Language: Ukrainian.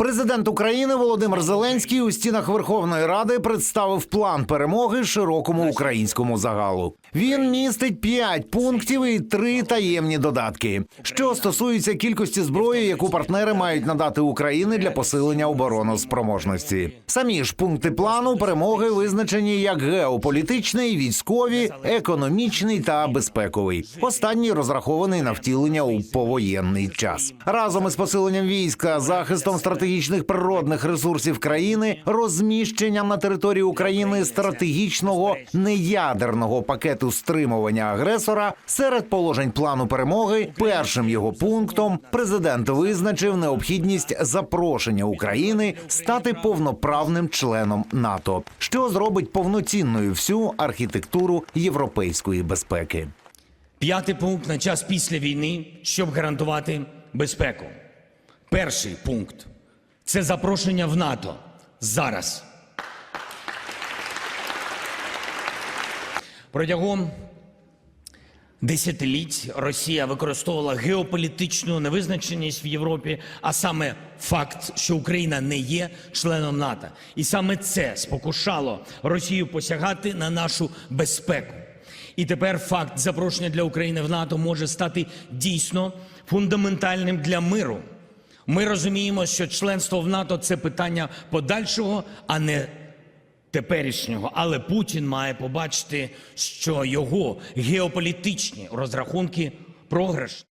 Президент України Володимир Зеленський у стінах Верховної Ради представив план перемоги широкому українському загалу. Він містить п'ять пунктів і три таємні додатки. Що стосується кількості зброї, яку партнери мають надати Україні для посилення обороноспроможності. Самі ж пункти плану перемоги визначені як геополітичний, військові, економічний та безпековий. Останній розрахований на втілення у повоєнний час. Разом із посиленням війська, захистом стратегічних природних ресурсів країни, розміщенням на території України стратегічного неядерного пакету стримування агресора серед положень плану перемоги. Першим його пунктом президент визначив необхідність запрошення України стати повноправним членом НАТО, що зробить повноцінною всю архітектуру європейської безпеки. П'ятий пункт на час після війни, щоб гарантувати безпеку. Перший пункт це запрошення в НАТО зараз. Протягом десятиліть Росія використовувала геополітичну невизначеність в Європі, а саме факт, що Україна не є членом НАТО. І саме це спокушало Росію посягати на нашу безпеку. І тепер факт запрошення для України в НАТО може стати дійсно фундаментальним для миру. Ми розуміємо, що членство в НАТО це питання подальшого, а не теперішнього. Але Путін має побачити, що його геополітичні розрахунки програш.